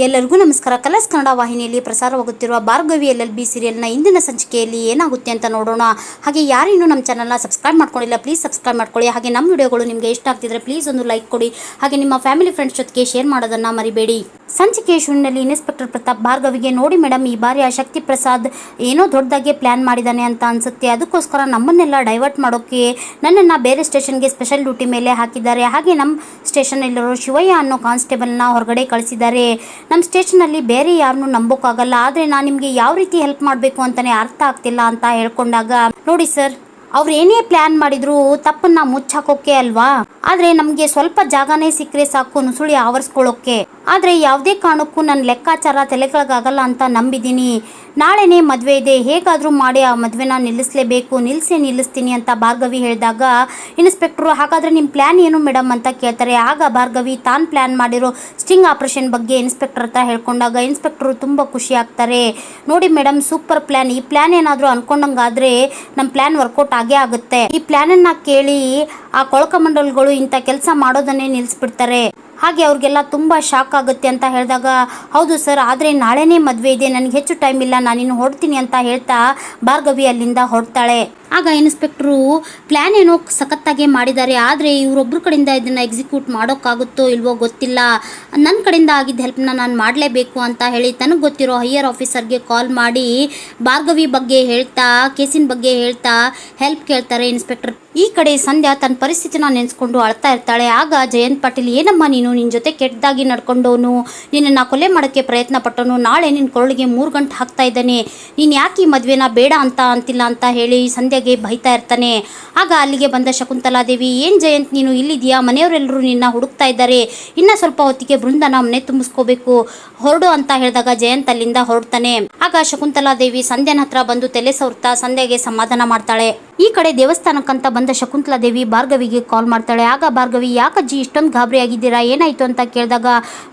ಎಲ್ಲರಿಗೂ ನಮಸ್ಕಾರ. ಕಲರ್ಸ್ ಕನ್ನಡ ವಾಹಿನಿಯಲ್ಲಿ ಪ್ರಸಾರವಾಗುತ್ತಿರುವ ಭಾರ್ಗವಿ ಎಲ್ ಎಲ್ ಬಿ ಸೀರಿಯಲ್ನ ಇಂದಿನ ಸಂಚಿಕೆಯಲ್ಲಿ ಏನಾಗುತ್ತೆ ಅಂತ ನೋಡೋಣ. ಹಾಗೆ ಯಾರಿನ್ನೂ ನಮ್ಮ ಚಾನಲ್ನ ಸಬ್ಸ್ಕ್ರೈಬ್ ಮಾಡ್ಕೊಂಡಿಲ್ಲ, ಪ್ಲೀಸ್ ಸಬ್ಸ್ಕ್ರೈಬ್ ಮಾಡ್ಕೊಳ್ಳಿ. ಹಾಗೆ ನಮ್ಮ ವಿಡಿಯೋಗಳು ನಿಮಗೆ ಇಷ್ಟ ಆಗ್ತಿದ್ರೆ ಪ್ಲೀಸ್ ಒಂದು ಲೈಕ್ ಕೊಡಿ. ಹಾಗೆ ನಿಮ್ಮ ಫ್ಯಾಮಿಲಿ, ಫ್ರೆಂಡ್ಸ್ ಜೊತೆಗೆ ಶೇರ್ ಮಾಡೋದನ್ನ ಮರಿಬೇಡಿ. ಸಂಚಿಕೆ ಶೂನ್ಯದಲ್ಲಿ ಇನ್ಸ್ಪೆಕ್ಟರ್ ಪ್ರತಾಪ್ ಭಾರ್ಗವಿಗೆ ನೋಡಿ ಮೇಡಮ್ ಈ ಬಾರಿ ಆ ಶಕ್ತಿ ಪ್ರಸಾದ್ ಏನೋ ದೊಡ್ಡದಾಗೆ ಪ್ಲಾನ್ ಮಾಡಿದ್ದಾನೆ ಅಂತ ಅನ್ಸುತ್ತೆ. ಅದಕ್ಕೋಸ್ಕರ ನಮ್ಮನ್ನೆಲ್ಲ ಡೈವರ್ಟ್ ಮಾಡೋಕೆ ನನ್ನನ್ನು ಬೇರೆ ಸ್ಟೇಷನ್ಗೆ ಸ್ಪೆಷಲ್ ಡ್ಯೂಟಿ ಮೇಲೆ ಹಾಕಿದ್ದಾರೆ. ಹಾಗೆ ನಮ್ಮ ಸ್ಟೇಷನಲ್ಲಿರೋ ಶಿವಯ್ಯ ಅನ್ನೋ ಕಾನ್ಸ್ಟೇಬಲ್ನ ಹೊರಗಡೆ ಕಳಿಸಿದ್ದಾರೆ. ನಮ್ಮ ಸ್ಟೇಷನಲ್ಲಿ ಬೇರೆ ಯಾರನ್ನೂ ನಂಬೋಕ್ಕಾಗಲ್ಲ ಆದರೆ ನಾನು ನಿಮಗೆ ಯಾವ ರೀತಿ ಹೆಲ್ಪ್ ಮಾಡಬೇಕು ಅಂತಲೇ ಅರ್ಥ ಆಗ್ತಿಲ್ಲ ಅಂತ ಹೇಳ್ಕೊಂಡಾಗ, ನೋಡಿ ಸರ್ ಅವ್ರು ಏನೇ ಪ್ಲಾನ್ ಮಾಡಿದ್ರು ತಪ್ಪನ್ನ ಮುಚ್ಚಾಕೋಕೆ ಅಲ್ವಾ? ಆದ್ರೆ ನಮಗೆ ಸ್ವಲ್ಪ ಜಾಗನೇ ಸಿಕ್ಕರೆ ಸಾಕು ನುಸುಳಿ ಆವರಿಸ್ಕೊಳ್ಳೋಕೆ ಆದ್ರೆ ಯಾವುದೇ ಕಾರಣಕ್ಕೂ ನನ್ನ ಲೆಕ್ಕಾಚಾರ ತಲೆಗಳಾಗಲ್ಲ ಅಂತ ನಂಬಿದ್ದೀನಿ ನಾಳೆನೇ ಮದುವೆ ಇದೆ. ಹೇಗಾದರೂ ಮಾಡಿ ಆ ಮದುವೆನ ನಿಲ್ಲಿಸಲೇಬೇಕು. ನಿಲ್ಲಿಸೇ ನಿಲ್ಲಿಸ್ತೀನಿ ಅಂತ ಭಾರ್ಗವಿ ಹೇಳಿದಾಗ, ಇನ್ಸ್ಪೆಕ್ಟ್ರು, ಹಾಗಾದ್ರೆ ನಿಮ್ಮ ಪ್ಲ್ಯಾನ್ ಏನು ಮೇಡಮ್ ಅಂತ ಕೇಳ್ತಾರೆ. ಆಗ ಭಾರ್ಗವಿ, ತಾನು ಪ್ಲ್ಯಾನ್ ಮಾಡಿರೋ ಸ್ಟಿಂಗ್ ಆಪರೇಷನ್ ಬಗ್ಗೆ ಇನ್ಸ್ಪೆಕ್ಟರ್ ಹತ್ರ ಹೇಳ್ಕೊಂಡಾಗ ಇನ್ಸ್ಪೆಕ್ಟರ್ ತುಂಬ ಖುಷಿ ಆಗ್ತಾರೆ. ನೋಡಿ ಮೇಡಮ್ ಸೂಪರ್ ಪ್ಲ್ಯಾನ್ ಈ ಪ್ಲ್ಯಾನ್ ಏನಾದರೂ ಅನ್ಕೊಂಡಂಗಾದ್ರೆ ನಮ್ಮ ಪ್ಲ್ಯಾನ್ ವರ್ಕೌಟ್ ಆಗೇ ಆಗುತ್ತೆ. ಈ ಪ್ಲ್ಯಾನನ್ನು ಕೇಳಿ ಆ ಕೊಳಕ ಮಂಡಲಗಳು ಇಂಥ ಕೆಲಸ ಮಾಡೋದನ್ನೇ ನಿಲ್ಲಿಸ್ಬಿಡ್ತಾರೆ ಹಾಗೆ ಅವ್ರಿಗೆಲ್ಲ ತುಂಬ ಶಾಕ್ ಆಗುತ್ತೆ ಅಂತ ಹೇಳಿದಾಗ, ಹೌದು ಸರ್ ಆದರೆ ನಾಳೆನೇ ಮದುವೆ ಇದೆ, ನನಗೆ ಹೆಚ್ಚು ಟೈಮ್ ಇಲ್ಲ, ನಾನಿನ್ನು ಹೊರಡ್ತೀನಿ ಅಂತ ಹೇಳ್ತಾ ಭಾರ್ಗವಿ ಅಲ್ಲಿಂದ ಹೊರಡ್ತಾಳೆ. ಆಗ ಇನ್ಸ್ಪೆಕ್ಟ್ರು ಪ್ಲ್ಯಾನ್ ಏನೋ ಸಖತ್ತಾಗೆ ಮಾಡಿದ್ದಾರೆ, ಆದರೆ ಇವರೊಬ್ಬರ ಕಡೆಯಿಂದ ಇದನ್ನು ಎಕ್ಸಿಕ್ಯೂಟ್ ಮಾಡೋಕ್ಕಾಗುತ್ತೋ ಇಲ್ವೋ ಗೊತ್ತಿಲ್ಲ. ನನ್ನ ಕಡೆಯಿಂದ ಆಗಿದ್ದ ಹೆಲ್ಪ್ನ ನಾನು ಮಾಡಲೇಬೇಕು ಅಂತ ಹೇಳಿ ತನಗೆ ಗೊತ್ತಿರೋ ಹೈಯರ್ ಆಫೀಸರ್ಗೆ ಕಾಲ್ ಮಾಡಿ ಭಾರ್ಗವಿ ಬಗ್ಗೆ ಹೇಳ್ತಾ, ಕೇಸಿನ ಬಗ್ಗೆ ಹೇಳ್ತಾ ಹೆಲ್ಪ್ ಕೇಳ್ತಾರೆ ಇನ್ಸ್ಪೆಕ್ಟರ್. ಈ ಕಡೆ ಸಂಧ್ಯಾ ತನ್ನ ಪರಿಸ್ಥಿತಿನ ನೆನೆಸ್ಕೊಂಡು ಅಳ್ತಾ ಇರ್ತಾಳೆ. ಆಗ ಜಯಂತ್ ಪಾಟೀಲ್, ಏನಮ್ಮ ನೀನು ನಿನ್ನ ಜೊತೆ ಕೆಟ್ಟದಾಗಿ ನಡ್ಕೊಂಡವನು ನಿನ್ನನ್ನು ಕೊಲೆ ಮಾಡೋಕ್ಕೆ ಪ್ರಯತ್ನ ಪಟ್ಟನು. ನಾಳೆ ನಿನ್ನ ಕೊರಳಿಗೆ ಮೂರು ಗಂಟೆ ಹಾಕ್ತಾ ಇದ್ದಾನೆ. ನೀನು ಯಾಕೆ ಈ ಮದುವೆನ ಬೇಡ ಅಂತ ಅಂತಿಲ್ಲ ಅಂತ ಹೇಳಿ ಸಂಧ್ಯಾಗೆ ಬೈತಾ ಇರ್ತಾನೆ. ಆಗ ಅಲ್ಲಿಗೆ ಬಂದ ಶಕುಂತಲಾದೇವಿ, ಏನು ಜಯಂತ್, ನೀನು ಇಲ್ಲಿದೆಯಾ ಮನೆಯವರೆಲ್ಲರೂ ನಿನ್ನ ಹುಡುಕ್ತಾ ಇದ್ದಾರೆ. ಇನ್ನ ಸ್ವಲ್ಪ ಹೊತ್ತಿಗೆ ಬೃಂದನ ಮನೆ ತುಂಬಿಸ್ಕೋಬೇಕು. ಹೊರಡು ಅಂತ ಹೇಳಿದಾಗ ಜಯಂತ್ ಅಲ್ಲಿಂದ ಹೊರಡ್ತಾನೆ. ಆಗ ಶಕುಂತಲಾದೇವಿ ಸಂಧ್ಯಾನ ಹತ್ರ ಬಂದು ತಲೆ ಸವರ್ತಾ ಸಂಧ್ಯಾಗೆ ಸಮಾಧಾನ ಮಾಡ್ತಾಳೆ. ಈ ಕಡೆ ದೇವಸ್ಥಾನಕ್ಕಂತ ಬಂದ ಶಕುಂತಲಾ ದೇವಿ ಭಾರ್ಗವಿಗೆ ಕಾಲ್ ಮಾಡ್ತಾಳೆ. ಆಗ ಭಾರ್ಗವಿ, ಯಾಕಜ್ಜಿ ಇಷ್ಟೊಂದು ಗಾಬರಿ ಆಗಿದ್ದೀರಾ ಏನಾಯ್ತು ಅಂತ ಕೇಳಿದಾಗ,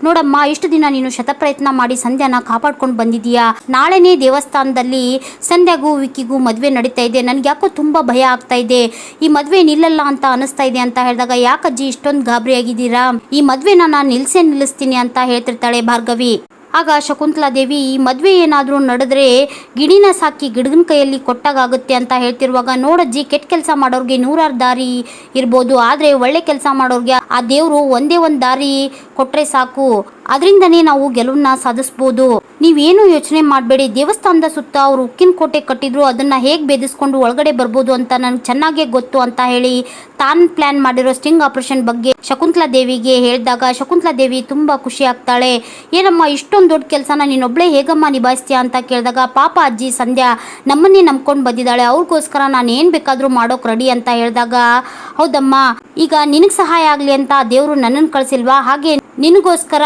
ನೋಡಮ್ಮ, ಇಷ್ಟು ದಿನ ನೀನು ಶತಪ್ರಯತ್ನ ಮಾಡಿ ಸಂಧ್ಯಾನ ಕಾಪಾಡ್ಕೊಂಡು ಬಂದಿದ್ದೀಯಾ? ನಾಳೆನೇ ದೇವಸ್ಥಾನದಲ್ಲಿ ಸಂಧ್ಯಾಗೂ ವಿಕಿಗೂ ಮದುವೆ ನಡೀತಾ ಇದೆ. ನನಗೆ ಯಾಕೋ ತುಂಬಾ ಭಯ ಆಗ್ತಾ ಇದೆ. ಈ ಮದುವೆ ನಿಲ್ಲಲ್ಲ ಅಂತ ಅನಿಸ್ತಾ ಇದೆ ಅಂತ ಹೇಳಿದಾಗ, ಯಾಕಜ್ಜಿ ಇಷ್ಟೊಂದು ಗಾಬರಿ ಆಗಿದ್ದೀರಾ ಈ ಮದುವೆನ ನಾನು ನಿಲ್ಸೇ ನಿಲ್ಲಿಸ್ತೀನಿ ಅಂತ ಹೇಳ್ತಿರ್ತಾಳೆ ಭಾರ್ಗವಿ. ಆಗ ಶಕುಂತಲಾದೇವಿ ದೇವಿ ಮದುವೆ ಏನಾದರೂ ನಡೆದ್ರೆ ಗಿಣಿನ ಸಾಕಿ ಗಿಡಗನ ಕೈಯಲ್ಲಿ ಕೊಟ್ಟಾಗುತ್ತೆ ಅಂತ ಹೇಳ್ತಿರುವಾಗ ನೋಡಜ್ಜಿ ಕೆಟ್ಟ ಕೆಲಸ ಮಾಡೋರಿಗೆ ನೂರಾರು ದಾರಿ ಇರ್ಬೋದು, ಆದರೆ ಒಳ್ಳೆ ಕೆಲಸ ಮಾಡೋರಿಗೆ ಆ ದೇವರು ಒಂದೇ ಒಂದು ದಾರಿ ಕೊಟ್ಟರೆ ಸಾಕು. ಅದರಿಂದನೇ ನಾವು ಗೆಲುವನ್ನ ಸಾಧಿಸ್ಬೋದು. ನೀವೇನು ಯೋಚನೆ ಮಾಡಬೇಡಿ. ದೇವಸ್ಥಾನದ ಸುತ್ತ ಅವರು ಉಕ್ಕಿನ ಕೋಟೆ ಕಟ್ಟಿದ್ರು, ಅದನ್ನ ಹೇಗೆ ಭೇದಿಸ್ಕೊಂಡು ಒಳಗಡೆ ಬರ್ಬೋದು ಅಂತ ನನಗೆ ಚೆನ್ನಾಗೇ ಗೊತ್ತು ಅಂತ ಹೇಳಿ ತಾನು ಪ್ಲಾನ್ ಮಾಡಿರೋ ಸ್ಟಿಂಗ್ ಆಪರೇಷನ್ ಬಗ್ಗೆ ಶಕುಂತಲಾ ದೇವಿಗೆ ಹೇಳಿದಾಗ ಶಕುಂತಲಾ ದೇವಿ ತುಂಬಾ ಖುಷಿ ಆಗ್ತಾಳೆ. ಏನಮ್ಮ, ಇಷ್ಟೊಂದು ದೊಡ್ಡ ಕೆಲಸನ ನೀನೊಬ್ಳೆ ಹೇಗಮ್ಮ ನಿಭಾಯಿಸ್ತೀಯ ಅಂತ ಕೇಳಿದಾಗ ಪಾಪ ಅಜ್ಜಿ ಸಂಧ್ಯಾ ನಮ್ಮನ್ನೇ ನಂಬ್ಕೊಂಡು ಬಂದಿದ್ದಾಳೆ. ಅವ್ರಿಗೋಸ್ಕರ ನಾನು ಏನು ಬೇಕಾದರೂ ಮಾಡೋಕೆ ರೆಡಿ ಅಂತ ಹೇಳಿದಾಗ, ಹೌದಮ್ಮ, ಈಗ ನಿನಗೆ ಸಹಾಯ ಆಗಲಿ ಅಂತ ದೇವರು ನನ್ನನ್ನು ಕಳಿಸಿಲ್ವಾ? ಹಾಗೆ ನಿನಗೋಸ್ಕರ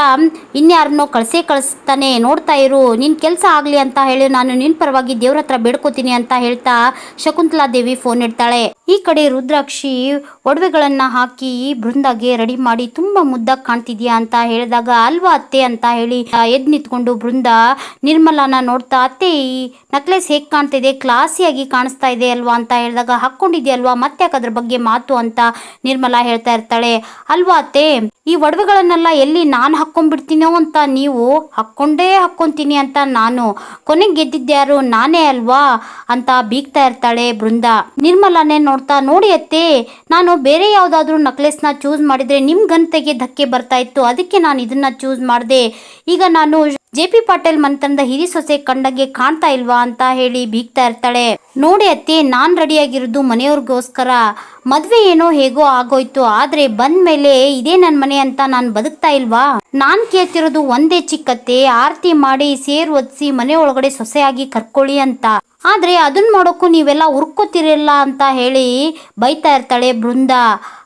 ಇನ್ಯಾರನ್ನೋ ಕಳಿಸೇ ಕಳಿಸ್ತಾನೆ, ನೋಡ್ತಾ ಇರು ನಿನ್ನ ಕೆಲಸ ಆಗಲಿ ಅಂತ ಹೇಳಿ ನಾನು ನಿನ್ನ ಪರವಾಗಿ ದೇವ್ರ ಹತ್ರ ಬೇಡ್ಕೋತೀನಿ ಅಂತ ಹೇಳ್ತಾ ಶಕುಂತಲಾ ದೇವಿ ಫೋನ್ ಇಡ್ತಾಳೆ. ಈ ಕಡೆ ರುದ್ರಾಕ್ಷಿ ಒಡವೆಗಳನ್ನ ಹಾಕಿ ಬೃಂದಾಗೆ ರೆಡಿ ಮಾಡಿ ತುಂಬಾ ಮುದ್ದಾಗಿ ಕಾಣ್ತಿದ್ಯಾ ಅಂತ ಹೇಳಿದಾಗ, ಅಲ್ವಾ ಅತ್ತೆ? ಅಂತ ಹೇಳಿ ಎದ್ ನಿಂತ್ಕೊಂಡು ಬೃಂದ ನಿರ್ಮಲಾನ ನೋಡ್ತಾ, ಅತ್ತೆ, ಈ ನಕ್ಲೆಸ್ ಹೇಗೆ ಕಾಣ್ತಿದೆ? ಕ್ಲಾಸಿಯಾಗಿ ಕಾಣಿಸ್ತಾ ಇದೆ ಅಲ್ವಾ? ಅಂತ ಹೇಳಿದಾಗ, ಹಾಕ್ಕೊಂಡಿದ್ಯಲ್ವಾ? ಮತ್ತೆ ಅದ್ರ ಬಗ್ಗೆ ಮಾತು? ಅಂತ ನಿರ್ಮಲಾ ಹೇಳ್ತಾ ಇರ್ತಾಳೆ. ಅಲ್ವಾ ಅತ್ತೆ, ಈ ಒಡವೆಗಳನ್ನೆಲ್ಲ ಎಲ್ಲಿ ನಾನು ಹಾಕ್ಕೊಂಡ್ಬಿಡ್ತೀನೋ ಅಂತ ನೀವು ಹಾಕ್ಕೊಂಡೇ ಹಾಕ್ಕೊತೀನಿ ಅಂತ ನಾನು ಕೊನೆಗೆ ಗೆದ್ದಿದ್ದ್ಯಾರು ನಾನೇ ಅಲ್ವಾ ಅಂತ ಬೀಗ್ತಾ ಇರ್ತಾಳೆ ಬೃಂದ. ನಿರ್ಮಲಾನೇ ನೋಡ್ತಾ, ನೋಡಿ ಅತ್ತೆ, ನಾನು ಬೇರೆ ಯಾವುದಾದ್ರೂ ನಕ್ಲೆಸ್ನ ಚೂಸ್ ಮಾಡಿದ್ರೆ ನಿಮ್ ಘನತೆಗೆ ಧಕ್ಕೆ ಬರ್ತಾ ಇತ್ತು. ಅದಕ್ಕೆ ನಾನು ಇದನ್ನ ಚೂಸ್ ಮಾಡಿದೆ. ಈಗ ನಾನು ಜೆ ಪಿ ಪಾಟೀಲ್ ಮಂತಂದ ಹಿರಿ ಸೊಸೆ ಕಂಡಂಗೆ ಕಾಣ್ತಾ ಇಲ್ವಾ ಅಂತ ಹೇಳಿ ಬೀಗ್ತಾ ಇರ್ತಾಳೆ. ನೋಡಿ ಅತ್ತೆ, ನಾನ್ ರೆಡಿಯಾಗಿರೋದು ಮನೆಯವ್ರಿಗೋಸ್ಕರ. ಮದ್ವೆ ಏನೋ ಹೇಗೋ ಆಗೋಯ್ತು, ಆದ್ರೆ ಬಂದ ಮೇಲೆ ಇದೇ ನನ್ನ ಮನೆ ಅಂತ ನಾನು ಬದುಕ್ತಾ ಇಲ್ವಾ? ನಾನ್ ಕೇಳ್ತಿರೋದು ಒಂದೇ ಚಿಕ್ಕತ್ತೆ, ಆರತಿ ಮಾಡಿ ಸೇರ್ ಒದಿಸಿ ಮನೆ ಒಳಗಡೆ ಸೊಸೆಯಾಗಿ ಕರ್ಕೊಳ್ಳಿ ಅಂತ. ಆದ್ರೆ ಅದನ್ ಮಾಡೋಕ್ಕೂ ನೀವೆಲ್ಲ ಉರ್ಕೋತಿರಲ್ಲ ಅಂತ ಹೇಳಿ ಬೈತಾ ಇರ್ತಾಳೆ ಬೃಂದ.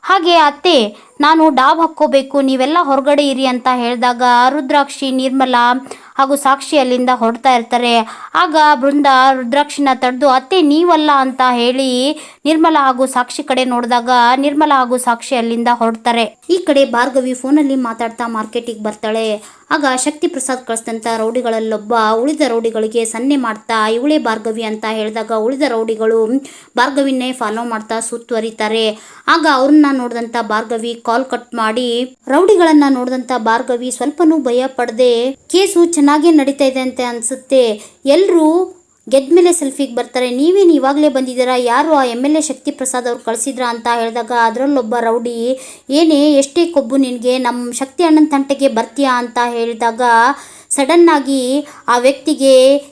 ಹಾಗೆ ಅತ್ತೆ, ನಾನು ಡಾಬ್ ಹಾಕ್ಕೋಬೇಕು, ನೀವೆಲ್ಲ ಹೊರಗಡೆ ಇರಿ ಅಂತ ಹೇಳಿದಾಗ ರುದ್ರಾಕ್ಷಿ, ನಿರ್ಮಲಾ ಹಾಗೂ ಸಾಕ್ಷಿ ಅಲ್ಲಿಂದ ಹೊರಡ್ತಾ ಇರ್ತಾರೆ. ಆಗ ಬೃಂದ ರುದ್ರಾಕ್ಷಿನ ತಡೆದು, ಅತ್ತೆ, ನೀವಲ್ಲ ಅಂತ ಹೇಳಿ ನಿರ್ಮಲ ಹಾಗೂ ಸಾಕ್ಷಿ ಕಡೆ ನೋಡಿದಾಗ ನಿರ್ಮಲ ಹಾಗೂ ಸಾಕ್ಷಿ ಅಲ್ಲಿಂದ ಹೊರಡ್ತಾರೆ. ಈ ಕಡೆ ಭಾರ್ಗವಿ ಫೋನಲ್ಲಿ ಮಾತಾಡ್ತಾ ಮಾರ್ಕೆಟಿಗೆ ಬರ್ತಾಳೆ. ಆಗ ಶಕ್ತಿ ಪ್ರಸಾದ್ ಕಳಿಸಿದಂಥ ರೌಡಿಗಳಲ್ಲೊಬ್ಬ ಉಳಿದ ರೌಡಿಗಳಿಗೆ ಸನ್ನೆ ಮಾಡ್ತಾ, ಇವಳೇ ಭಾರ್ಗವಿ ಅಂತ ಹೇಳಿದಾಗ ಉಳಿದ ರೌಡಿಗಳು ಭಾರ್ಗವಿನೇ ಫಾಲೋ ಮಾಡ್ತಾ ಸುತ್ತುವರಿತಾರೆ. ಆಗ ಅವ್ರನ್ನ ನೋಡಿದಂಥ ಭಾರ್ಗವಿ ಕಾಲ್ ಕಟ್ ಮಾಡಿ, ರೌಡಿಗಳನ್ನ ನೋಡಿದಂಥ ಭಾರ್ಗವಿ ಸ್ವಲ್ಪನೂ ಭಯ ಪಡದೆ. ಕೇಸು ಚೆನ್ನಾಗೇ ನಡೀತಾ ಇದೆ ಅಂತ ಅನ್ಸುತ್ತೆ. ಎಲ್ಲರೂ ಗೆದ್ದ ಮೇಲೆ ಸೆಲ್ಫಿಗೆ ಬರ್ತಾರೆ. ನೀವೇನು ಇವಾಗಲೇ ಬಂದಿದ್ದೀರಾ? ಯಾರು ಆ M L A Shakti Prasad ಅವ್ರು ಕಳಿಸಿದ್ರಾ ಅಂತ ಹೇಳಿದಾಗ ಅದರಲ್ಲೊಬ್ಬ ರೌಡಿ, ಏನೇ ಎಷ್ಟೇ ಕೊಬ್ಬು ನಿನಗೆ ನಮ್ಮ ಶಕ್ತಿ ಅಣ್ಣನ ತಂಟೆಗೆ ಬರ್ತೀಯಾ ಅಂತ ಹೇಳಿದಾಗ ಸಡನ್ ಆಗಿ ಆ ವ್ಯಕ್ತಿಗೆ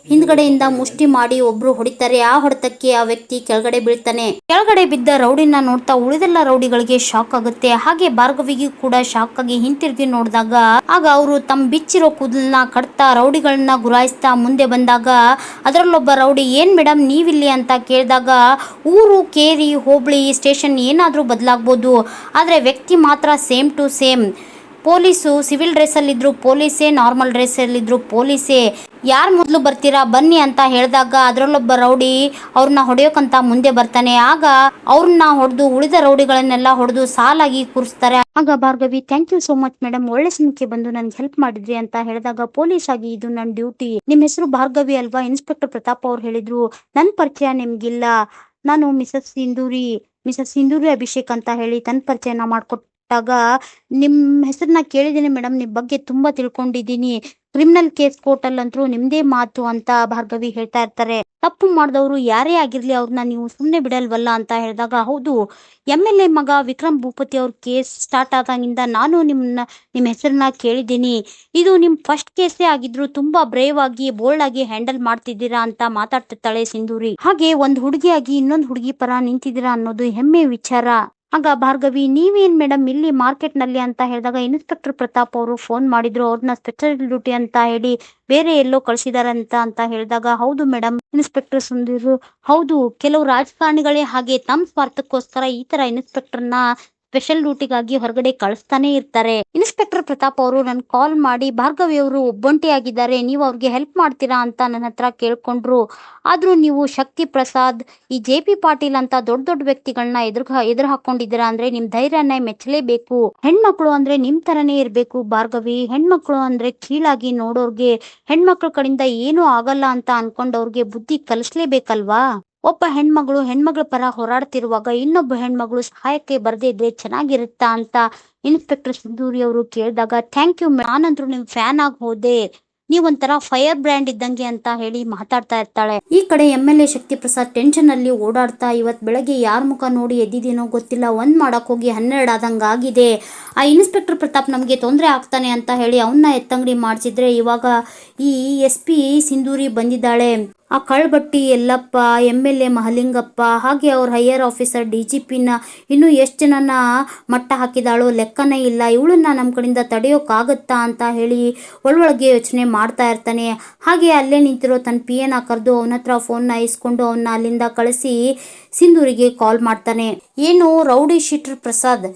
ಹಿಂದ್ಗಡೆಯಿಂದ ಮುಷ್ಟಿ ಮಾಡಿ ಒಬ್ರು ಹೊಡಿತಾರೆ. ಆ ಹೊಡೆತಕ್ಕೆ ಆ ವ್ಯಕ್ತಿ ಕೆಳಗಡೆ ಬೀಳ್ತಾನೆ. ಕೆಳಗಡೆ ಬಿದ್ದ ರೌಡಿನ ನೋಡ್ತಾ ಉಳಿದೆಲ್ಲ ರೌಡಿಗಳಿಗೆ ಶಾಕ್ ಆಗುತ್ತೆ. ಹಾಗೆ ಭಾರ್ಗವಿಗೂ ಕೂಡ ಶಾಕ್ ಆಗಿ ಹಿಂತಿರುಗಿ ನೋಡಿದಾಗ ಆಗ ಅವರು ತಮ್ಮ ಬಿಚ್ಚಿರೋ ಕೂದಲನ್ನ ಕಟ್ತಾ ರೌಡಿಗಳನ್ನ ಗುರಾಯಿಸ್ತಾ ಮುಂದೆ ಬಂದಾಗ ಅದರಲ್ಲೊಬ್ಬ ರೌಡಿ, ಏನ್ ಮೇಡಮ್ ನೀವಿಲ್ಲಿ? ಅಂತ ಕೇಳಿದಾಗ, ಊರು ಕೇರಿ, ಹೋಬಳಿ, ಸ್ಟೇಷನ್ ಏನಾದರೂ ಬದಲಾಗ್ಬೋದು. ಆದರೆ ವ್ಯಕ್ತಿ ಮಾತ್ರ same to same. Police, civil ಡ್ರೆಸ್ಸಲ್ಲಿದ್ದರು ಪೊಲೀಸೇ, ನಾರ್ಮಲ್ ಡ್ರೆಸ್ಸಲ್ಲಿದ್ದರು ಪೊಲೀಸೇ. ಯಾರು ಮೊದಲು ಬರ್ತೀರಾ, ಬನ್ನಿ ಅಂತ ಹೇಳಿದಾಗ ಅದರಲ್ಲೊಬ್ಬ ರೌಡಿ ಅವ್ರನ್ನ ಹೊಡೆಯೋಕಂತ ಮುಂದೆ ಬರ್ತಾನೆ. ಆಗ ಅವ್ರನ್ನ ಹೊಡೆದು, ಉಳಿದ ರೌಡಿಗಳನ್ನೆಲ್ಲ ಹೊಡೆದು ಸಾಲಾಗಿ ಕೂರಿಸ್ತಾರೆ. ಆಗ Bhargavi thank you so much madam ಒಳ್ಳೆ ಸಮಯಕ್ಕೆ ಬಂದು ನನ್ಗೆ ಹೆಲ್ಪ್ ಮಾಡಿದ್ರಿ ಅಂತ ಹೇಳಿದಾಗ ಪೊಲೀಸ್ ಆಗಿ ಇದು ನನ್ನ ಡ್ಯೂಟಿ ನಿಮ್ಮ ಹೆಸರು ಭಾರ್ಗವಿ ಅಲ್ವಾ? ಇನ್ಸ್ಪೆಕ್ಟರ್ ಪ್ರತಾಪ್ ಅವ್ರು ಹೇಳಿದ್ರು. ನನ್ನ ಪರಿಚಯ ನಿಮ್ಗಿಲ್ಲ. ನಾನು ಮಿಸಸ್ ಸಿಂಧೂರಿ ಮಿಸಸ್ ಸಿಂಧೂರಿ ಅಭಿಷೇಕ್ ಅಂತ ಹೇಳಿ ತನ್ನ ಪರಿಚಯನ ಮಾಡ್ಕೊಟ್ಟಾಗ ನಿಮ್ ಹೆಸರನ್ನ ಕೇಳಿದ್ದೀನಿ ಮೇಡಮ್, ನಿಮ್ ಬಗ್ಗೆ ತುಂಬಾ ತಿಳ್ಕೊಂಡಿದ್ದೀನಿ. ಕ್ರಿಮಿನಲ್ ಕೇಸ್ ಕೋರ್ಟಲ್ಲಂತೂ ನಿಮ್ದೇ ಮಾತು ಅಂತ ಭಾರ್ಗವಿ ಹೇಳ್ತಾ ಇರ್ತಾರೆ. ತಪ್ಪು ಮಾಡಿದವರು ಯಾರೇ ಆಗಿರ್ಲಿ ಅವ್ರನ್ನ ನೀವು ಸುಮ್ಮನೆ ಬಿಡಲ್ವಲ್ಲ ಅಂತ ಹೇಳಿದಾಗ, ಹೌದು, ಎಂ ಎಲ್ ಎ ಮಗ ವಿಕ್ರಮ್ ಭೂಪತಿ ಅವ್ರ ಕೇಸ್ ಸ್ಟಾರ್ಟ್ ಆದಾಗಿಂದ ನಾನು ನಿಮ್ಮನ್ನ ನಿಮ್ಮ ಹೆಸರನ್ನ ಕೇಳಿದ್ದೀನಿ. ಇದು ನಿಮ್ಮ ಫಸ್ಟ್ ಕೇಸೇ ಆಗಿದ್ರು ತುಂಬಾ ಬ್ರೇವ್ ಆಗಿ ಬೋಲ್ಡ್ ಆಗಿ ಹ್ಯಾಂಡಲ್ ಮಾಡ್ತಿದ್ದೀರಾ ಅಂತ ಮಾತಾಡ್ತಿರ್ತಾಳೆ ಸಿಂಧೂರಿ. ಹಾಗೆ ಒಂದು ಹುಡುಗಿಯಾಗಿ ಇನ್ನೊಂದು ಹುಡುಗಿ ಪರ ನಿಂತಿದ್ದೀರಾ ಅನ್ನೋದು ಹೆಮ್ಮೆ ವಿಚಾರ. ಆಗ ಭಾರ್ಗವಿ, ನೀವೇನ್ ಮೇಡಮ್ ಇಲ್ಲಿ ಮಾರ್ಕೆಟ್ನಲ್ಲಿ ಅಂತ ಹೇಳಿದಾಗ ಇನ್ಸ್ಪೆಕ್ಟರ್ ಪ್ರತಾಪ್ ಅವರು ಫೋನ್ ಮಾಡಿದ್ರು. ಅವ್ರನ್ನ ಸ್ಪೆಷಲ್ ಡ್ಯೂಟಿ ಅಂತ ಹೇಳಿ ಬೇರೆ ಎಲ್ಲೋ ಕಳ್ಸಿದಾರ ಅಂತ ಹೇಳಿದಾಗ, ಹೌದು ಮೇಡಮ್ ಇನ್ಸ್ಪೆಕ್ಟರ್ ಸುಂದಿರು ಹೌದು, ಕೆಲವು ರಾಜಕಾರಣಿಗಳೇ ಹಾಗೆ ತಮ್ಮ ಸ್ವಾರ್ಥಕ್ಕೋಸ್ಕರ ಈ ತರ ಇನ್ಸ್ಪೆಕ್ಟರ್ನ ಸ್ಪೆಷಲ್ ಡ್ಯೂಟಿಗಾಗಿ ಹೊರಗಡೆ ಕಳಿಸ್ತಾನೆ ಇರ್ತಾರೆ. ಇನ್ಸ್ಪೆಕ್ಟರ್ ಪ್ರತಾಪ್ ಅವರು ನನ್ ಕಾಲ್ ಮಾಡಿ, ಭಾರ್ಗವಿ ಅವರು ಒಬ್ಬಂಟಿಯಾಗಿದ್ದಾರೆ ನೀವು ಅವ್ರಿಗೆ ಹೆಲ್ಪ್ ಮಾಡ್ತೀರಾ ಅಂತ ನನ್ನ ಹತ್ರ ಕೇಳ್ಕೊಂಡ್ರು. ಆದ್ರೂ ನೀವು ಶಕ್ತಿ ಪ್ರಸಾದ್, ಈ ಜೆ ಪಿ ಪಾಟೀಲ್ ಅಂತ ದೊಡ್ಡ ದೊಡ್ಡ ವ್ಯಕ್ತಿಗಳನ್ನ ಎದುರು ಎದುರು ಹಾಕೊಂಡಿದ್ದೀರಾ ಅಂದ್ರೆ ನಿಮ್ ಧೈರ್ಯನ ಮೆಚ್ಚಲೇಬೇಕು. ಹೆಣ್ಮಕ್ಳು ಅಂದ್ರೆ ನಿಮ್ ತರನೇ ಇರ್ಬೇಕು ಭಾರ್ಗವಿ. ಹೆಣ್ಮಕ್ಳು ಅಂದ್ರೆ ಕೀಳಾಗಿ ನೋಡೋರ್ಗೆ, ಹೆಣ್ಮಕ್ಳ ಕಡೆಯಿಂದ ಏನೂ ಆಗಲ್ಲ ಅಂತ ಅನ್ಕೊಂಡವ್ರಿಗೆ ಬುದ್ಧಿ ಕಲಿಸ್ಲೇಬೇಕಲ್ವಾ? ಒಬ್ಬ ಹೆಣ್ಮಗಳು ಹೆಣ್ಮಗಳ ಪರ ಹೋರಾಡ್ತಿರುವಾಗ ಇನ್ನೊಬ್ಬ ಹೆಣ್ಮಗಳು ಸಹಾಯಕ್ಕೆ ಬರದೇ ಇದ್ರೆ ಚೆನ್ನಾಗಿರುತ್ತಾ ಅಂತ ಇನ್ಸ್ಪೆಕ್ಟರ್ ಸಿಂಧೂರಿ ಅವರು ಕೇಳಿದಾಗ ಥ್ಯಾಂಕ್ ಯು ನಾನಂತರೂ ನಿಮ್ ಫ್ಯಾನ್ ಆಗಿ ಹೋದೆ. ನೀವೊಂಥರ ಫೈರ್ ಬ್ರ್ಯಾಂಡ್ ಇದ್ದಂಗೆ ಅಂತ ಹೇಳಿ ಮಾತಾಡ್ತಾ ಇರ್ತಾಳೆ. ಈ ಕಡೆ M L A Shakti Prasad tension ಅಲ್ಲಿ ಓಡಾಡ್ತಾ ಇವತ್ ಬೆಳಗ್ಗೆ ಯಾರ ಮುಖ ನೋಡಿ ಎದ್ದಿದೇನೋ ಗೊತ್ತಿಲ್ಲ. ಒಂದ್ ಮಾಡಕ್ ಹೋಗಿ ಹನ್ನೆರಡು ಆದಂಗ ಆಗಿದೆ. ಆ ಇನ್ಸ್ಪೆಕ್ಟರ್ ಪ್ರತಾಪ್ ನಮಗೆ ತೊಂದರೆ ಆಗ್ತಾನೆ ಅಂತ ಹೇಳಿ ಅವನ್ನ ಎತ್ತಂಗಡಿ ಮಾಡಿಸಿದ್ರೆ ಇವಾಗ ಈ ಎಸ್ ಪಿ ಸಿಂಧೂರಿ ಬಂದಿದ್ದಾಳೆ. ಆ ಕಳ್ಬಟ್ಟಿ Yellappa M L A Mahalingappa, ಹಾಗೆ ಅವ್ರ ಹೈಯರ್ ಆಫೀಸರ್ ಡಿ ಜಿ ಪಿನ ಇನ್ನೂ ಎಷ್ಟು ಜನನ ಮಟ್ಟ ಹಾಕಿದಾಳೋ ಲೆಕ್ಕನೇ ಇಲ್ಲ. ಇವಳನ್ನ ನಮ್ಮ ಕಡೆಯಿಂದ ತಡೆಯೋಕ್ಕಾಗತ್ತಾ ಅಂತ ಹೇಳಿ ಒಳೊಳಗೆ ಯೋಚನೆ ಮಾಡ್ತಾ ಇರ್ತಾನೆ. ಹಾಗೆ ಅಲ್ಲೇ ನಿಂತಿರೋ ತನ್ನ ಪಿ ಎನ ಕರೆದು ಅವನ ಹತ್ರ ಫೋನ್ನ ಇಸ್ಕೊಂಡು ಅವನ್ನ ಅಲ್ಲಿಂದ ಕಳಿಸಿ ಸಿಂಧೂರಿಗೆ ಕಾಲ್ ಮಾಡ್ತಾನೆ. ಏನು, ರೌಡಿ ಶೀಟರ್ ಪ್ರಸಾದ್.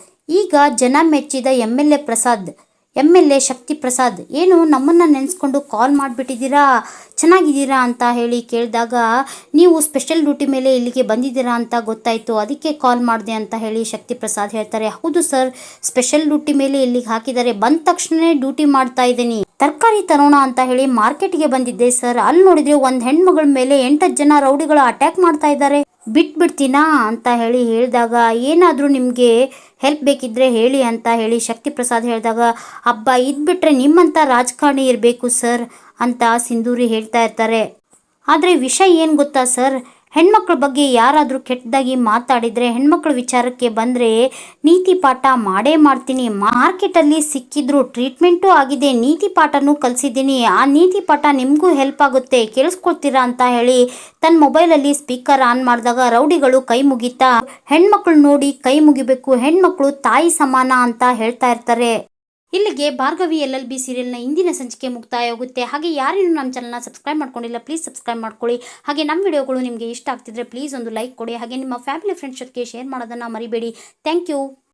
ಈಗ ಜನ ಮೆಚ್ಚಿದ M L A Prasad. M L A Shakti Prasad ಏನು ನಮ್ಮನ್ನ ನೆನೆಸ್ಕೊಂಡು ಕಾಲ್ ಮಾಡಿಬಿಟ್ಟಿದ್ದೀರಾ? ಚೆನ್ನಾಗಿದ್ದೀರಾ ಅಂತ ಹೇಳಿ ಕೇಳಿದಾಗ, ನೀವು ಸ್ಪೆಷಲ್ ಡ್ಯೂಟಿ ಮೇಲೆ ಇಲ್ಲಿಗೆ ಬಂದಿದ್ದೀರಾ ಅಂತ ಗೊತ್ತಾಯಿತು. ಅದಕ್ಕೆ ಕಾಲ್ ಮಾಡಿದೆ ಅಂತ ಹೇಳಿ ಶಕ್ತಿ ಪ್ರಸಾದ್ ಹೇಳ್ತಾರೆ, ಹೌದು ಸರ್ ಸ್ಪೆಷಲ್ ಡ್ಯೂಟಿ ಮೇಲೆ ಇಲ್ಲಿಗೆ ಹಾಕಿದ್ದಾರೆ. ಬಂದ ತಕ್ಷಣನೇ ಡ್ಯೂಟಿ ಮಾಡ್ತಾ ಇದ್ದೀನಿ. ತರಕಾರಿ ತರೋಣ ಅಂತ ಹೇಳಿ ಮಾರ್ಕೆಟ್ಗೆ ಬಂದಿದ್ದೆ ಸರ್ ಅಲ್ಲಿ ನೋಡಿದ್ರೆ ಒಂದು ಹೆಣ್ಮಗಳ ಮೇಲೆ ಎಂಟತ್ತು ಜನ ರೌಡಿಗಳು ಅಟ್ಯಾಕ್ ಮಾಡ್ತಾ ಇದ್ದಾರೆ. ಬಿಟ್ಬಿಡ್ತೀನಾ ಅಂತ ಹೇಳಿ ಹೇಳಿದಾಗ ಏನಾದರೂ ನಿಮಗೆ ಹೆಲ್ಪ್ ಬೇಕಿದ್ದರೆ ಹೇಳಿ ಅಂತ ಹೇಳಿ ಶಕ್ತಿ ಪ್ರಸಾದ್ ಹೇಳಿದಾಗ ಹಬ್ಬ ಇದ್ಬಿಟ್ರೆ ನಿಮ್ಮಂಥ ರಾಜಕಾರಣಿ ಇರಬೇಕು ಸರ್ ಅಂತ ಸಿಂಧೂರಿ ಹೇಳ್ತಾ ಇರ್ತಾರೆ. ಆದರೆ ವಿಷಯ ಏನು ಗೊತ್ತಾ ಸರ್? ಹೆಣ್ಮಕ್ಳ ಬಗ್ಗೆ ಯಾರಾದರೂ ಕೆಟ್ಟದಾಗಿ ಮಾತಾಡಿದರೆ ಹೆಣ್ಮಕ್ಳ ವಿಚಾರಕ್ಕೆ ಬಂದರೆ, ನೀತಿ ಪಾಠ ಮಾಡೇ ಮಾಡ್ತೀನಿ. ಮಾರ್ಕೆಟಲ್ಲಿ ಸಿಕ್ಕಿದ್ರು ಟ್ರೀಟ್ಮೆಂಟು ಆಗಿದೆ. ನೀತಿ ಪಾಠನೂ ಕಲಿಸಿದ್ದೀನಿ. ಆ ನೀತಿ ಪಾಠ ನಿಮಗೂ ಹೆಲ್ಪ್ ಆಗುತ್ತೆ. ಕೇಳಿಸ್ಕೊಳ್ತೀರಾ? ಅಂತ ಹೇಳಿ ತನ್ನ ಮೊಬೈಲಲ್ಲಿ ಸ್ಪೀಕರ್ ಆನ್ ಮಾಡಿದಾಗ ರೌಡಿಗಳು ಕೈ ಮುಗಿತಾ, ಹೆಣ್ಮಕ್ಳು ನೋಡಿ ಕೈ ಮುಗಿಬೇಕು. ಹೆಣ್ಮಕ್ಳು ತಾಯಿ ಸಮಾನ ಅಂತ ಹೇಳ್ತಾ ಇರ್ತಾರೆ. ಇಲ್ಲಿಗೆ ಭಾರ್ಗವಿ ಎಲ್ ಎಲ್ ಬಿ ಸೀರಿಯಲ್ನ ಇಂದಿನ ಸಂಚಿಕೆ ಮುಕ್ತಾಯ ಆಗುತ್ತೆ ಹಾಗೆ ಯಾರೇನು ನಮ್ಮ ಚಾನಲ್ನ ಸಬ್ಸ್ಕ್ರೈಬ್ ಮಾಡ್ಕೊಂಡಿಲ್ಲ ಪ್ಲೀಸ್ ಸಬ್ಸ್ಕ್ರೈಬ್ ಮಾಡ್ಕೊಳ್ಳಿ. ಹಾಗೆ ನಮ್ಮ ವಿಡಿಯೋಗಳು ನಿಮಗೆ ಇಷ್ಟ ಆಗ್ತಿದ್ರೆ ಪ್ಲೀಸ್ ಒಂದು ಲೈಕ್ ಕೊಡಿ. ಹಾಗೆ ನಿಮ್ಮ ಫ್ಯಾಮಿಲಿ ಫ್ರೆಂಡ್ಸ್ ಜೊತೆಗೆ ಶೇರ್ ಮಾಡೋದನ್ನು ಮರಿಬೇಡಿ. Thank you